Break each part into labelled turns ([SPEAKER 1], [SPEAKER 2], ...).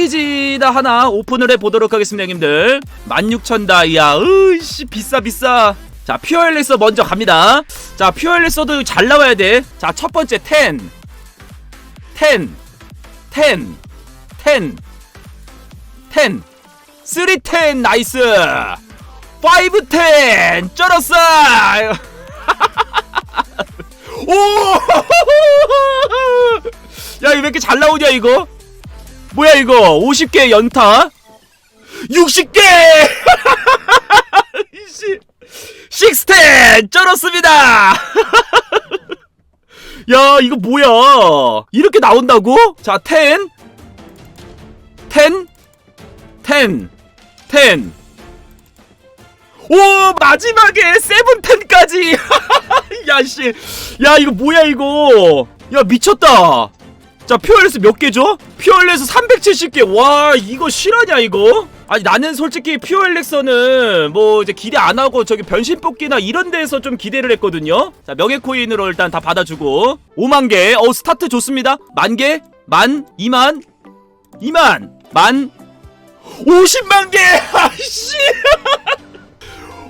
[SPEAKER 1] 패키지나 하나 오픈을 해보도록 하겠습니다 형님들. 16,000 다이아. 으이씨 비싸 비싸. 자 퓨어엘레서 먼저 갑니다. 자 퓨어엘레서도 잘 나와야 돼자 첫번째 10 10 10 10 10 310 나이스. 510 쩔었어. 오! 야, 이거 왜 이렇게 잘 나오냐, 이거? 뭐야, 이거? 50개 연타? 60개! 이씨. 식스텐! 쩔었습니다! 야, 이거 뭐야? 이렇게 나온다고? 자, 10. 10. 10. 10. 오, 마지막에 세븐텐까지! 야, 씨. 야, 이거 뭐야, 이거? 야, 미쳤다! 자, 퓨얼레스 몇 개죠? 퓨얼레스 370개. 와, 이거 실화냐, 이거? 아니, 나는 솔직히 퓨얼렉서는 뭐 이제 기대 안 하고 저기 변신 뽑기나 이런 데에서 좀 기대를 했거든요. 자, 명예 코인으로 일단 다 받아주고. 5만 개. 어, 스타트 좋습니다. 만 개? 만? 2만? 2만? 만? 50만 개! 아이씨!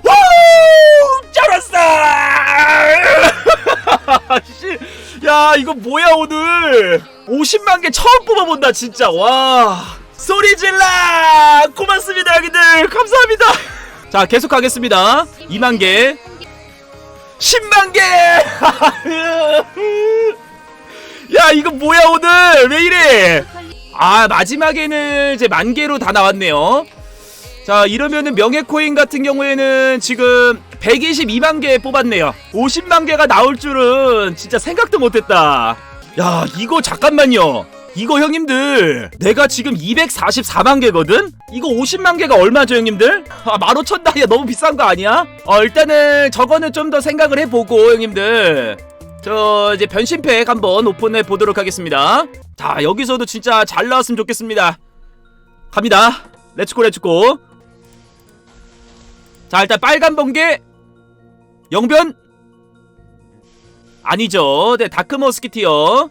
[SPEAKER 1] 후! 쩔었어! 씨, 야 이거 뭐야 오늘? 50만 개 처음 뽑아본다 진짜. 와. 소리 질러! 고맙습니다 여기들. 감사합니다. 자 계속 가겠습니다. 2만 개. 10만 개! 야 이거 뭐야 오늘? 왜 이래? 아 마지막에는 이제 만 개로 다 나왔네요 자 이러면은 명예코인 같은 경우에는 지금 122만 개 뽑았네요. 50만 개가 나올 줄은 진짜 생각도 못했다. 야 이거 잠깐만요. 이거 형님들 내가 지금 244만 개거든? 이거 50만 개가 얼마죠 형님들? 아 15,000 다이아 너무 비싼 거 아니야? 어 일단은 저거는 좀 더 생각을 해보고 형님들. 저 이제 변신팩 한번 오픈해 보도록 하겠습니다. 자 여기서도 진짜 잘 나왔으면 좋겠습니다. 갑니다. 렛츠고 렛츠고 자 일단 빨간 번개. 영변. 아니죠. 네 다크 머스키티어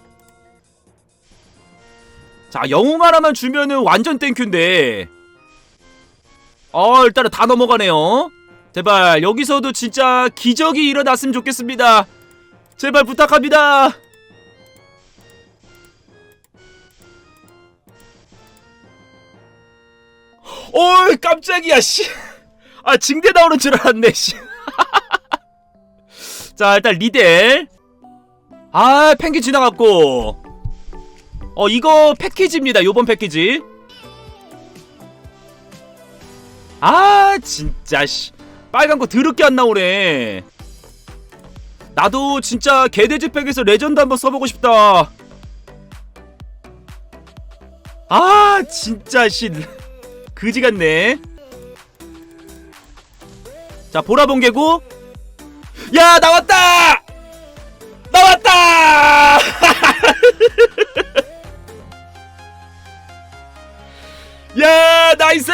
[SPEAKER 1] 자 영웅 하나만 주면은 완전 땡큐인데. 어 일단은 다 넘어가네요. 제발 여기서도 진짜 기적이 일어났으면 좋겠습니다. 제발 부탁합니다. 어이 깜짝이야 씨. 아 징대 나오는 줄 알았네 씨. 자 일단 리델. 아 펭귄 지나갔고. 어 이거 패키지입니다 요번 패키지. 아 진짜 씨. 빨간 거 드럽게 안 나오네. 나도 진짜 개돼지 팩에서 레전드 한번 써보고 싶다. 아 진짜 씨. 그지 같네. 자, 보라본개고. 야, 나왔다! 나왔다! 야, 나이스!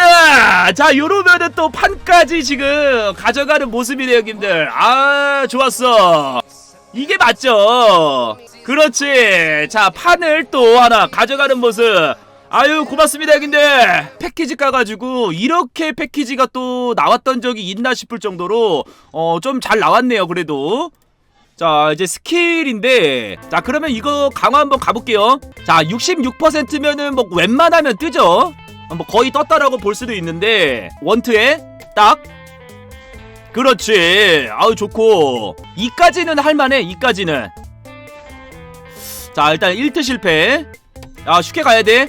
[SPEAKER 1] 자, 요러면은 또 판까지 지금 가져가는 모습이네요, 형님들. 아, 좋았어. 이게 맞죠? 그렇지. 자, 판을 또 하나 가져가는 모습. 아유 고맙습니다 형님들. 패키지 까가지고 이렇게 패키지가 또 나왔던 적이 있나 싶을 정도로 어 좀 잘 나왔네요 그래도. 자 이제 스킬인데 자 그러면 이거 강화 한번 가볼게요. 자 66%면은 뭐 웬만하면 뜨죠? 어, 뭐 거의 떴다라고 볼 수도 있는데 원트에 딱. 그렇지. 아유 좋고. 2까지는 할만해 2까지는. 자 일단 1트 실패. 아 쉽게 가야돼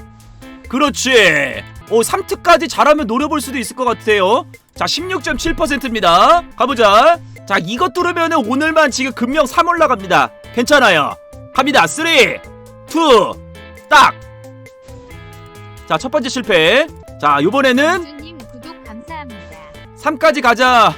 [SPEAKER 1] 그렇지. 오, 3트까지 잘하면 노려볼 수도 있을 것 같아요. 자, 16.7%입니다. 가보자. 자, 이것 뚫으면 은 오늘만 지금 금명 3 올라갑니다. 괜찮아요. 갑니다. 3, 2, 딱. 자, 첫 번째 실패. 자, 요번에는
[SPEAKER 2] 주님 구독 감사합니다.
[SPEAKER 1] 3까지 가자.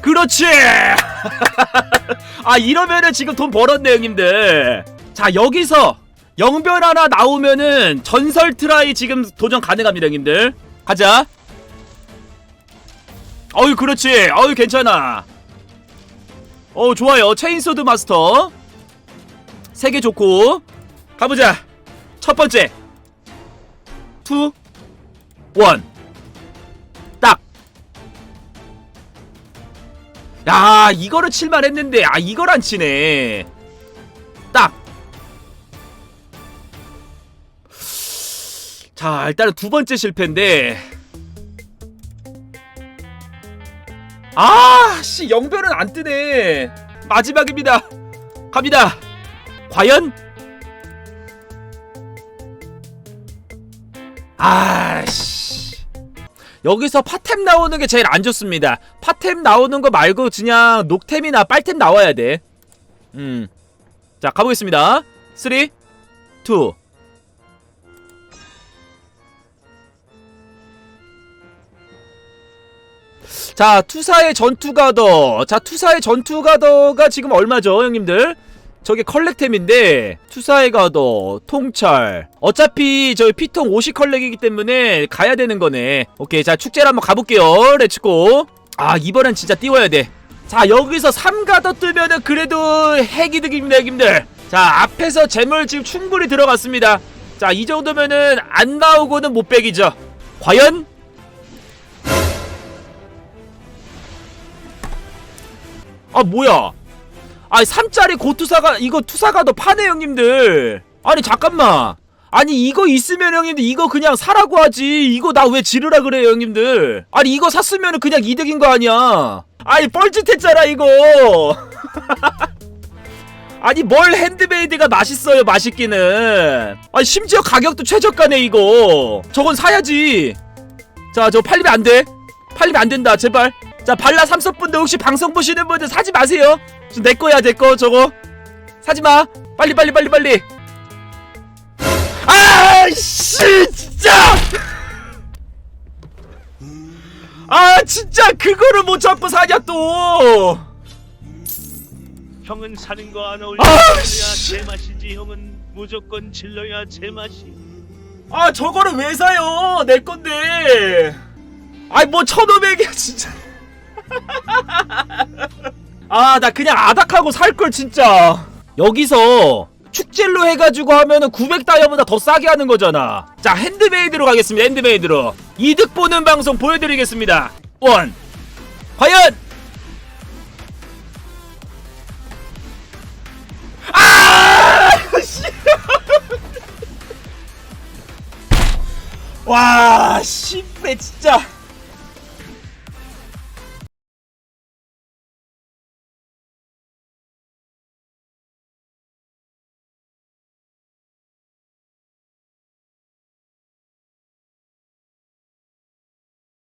[SPEAKER 1] 그렇지. 아, 이러면은 지금 돈 벌었네, 형님들. 자, 여기서 영변 하나 나오면은 전설 트라이 지금 도전 가능합니다, 형님들. 가자. 어유, 그렇지. 어유, 괜찮아. 어, 좋아요. 체인소드 마스터. 세 개 좋고. 가보자. 첫 번째 투 원. 딱. 야, 이거를 칠만 했는데, 아, 이걸 안 치네. 자, 일단은 두 번째 실패인데. 아, 씨, 영별은 안 뜨네. 마지막입니다. 갑니다. 과연? 아씨. 여기서 파템 나오는 게 제일 안 좋습니다. 파템 나오는 거 말고 그냥 녹템이나 빨템 나와야 돼. 음. 자, 가보겠습니다. 3, 2. 자, 투사의 전투가더. 자, 투사의 전투가더가 지금 얼마죠, 형님들? 저게 컬렉템인데 투사의 가더 통찰. 어차피 저희 피통 50 컬렉이기 때문에 가야 되는 거네. 오케이 자 축제를 한번 가볼게요. 렛츠고 아 이번엔 진짜 띄워야 돼자 여기서 3가더 뜨면은 그래도 핵이득입니다 형님들. 자 앞에서 재물 지금 충분히 들어갔습니다. 자 이 정도면은 안 나오고는 못 빼기죠. 과연 아 뭐야? 아니 3짜리 고투사가 이거 투사가 더 파네 형님들. 아니 잠깐만. 아니 이거 있으면 형님들 이거 그냥 사라고 하지. 이거 나 왜 지르라 그래요 형님들? 아니 이거 샀으면 그냥 이득인 거 아니야. 아니 뻘짓했잖아 이거. 아니 뭘 핸드메이드가 맛있어요 맛있기는. 아니 심지어 가격도 최저가네 이거. 저건 사야지. 자 저거 팔리면 안돼. 팔리면 안 된다 제발 자 발라 삼섭분들 혹시 방송 보시는 분들 사지 마세요. 저내 거야 내 거 저거. 사지 마. 빨리 빨리 빨리 빨리. 아씨 진짜! 아 진짜 그거를 못 잡고 사냐 또.
[SPEAKER 3] 형은 사는 거 안 어울려.
[SPEAKER 1] 아, 씨.
[SPEAKER 3] 제맛이지 형은. 무조건 질러야 제맛이.
[SPEAKER 1] 아 저거를 왜 사요? 내 건데. 아이 뭐 천오백이야 진짜 아 나 그냥 아닥하고 살 걸 진짜. 여기서 축젤로 해가지고 하면은 900다이아보다 더 싸게 하는 거잖아. 자 핸드메이드로 가겠습니다 핸드메이드로. 이득 보는 방송 보여드리겠습니다. 원. 과연! 아! 씨. 와, 씨배 진짜.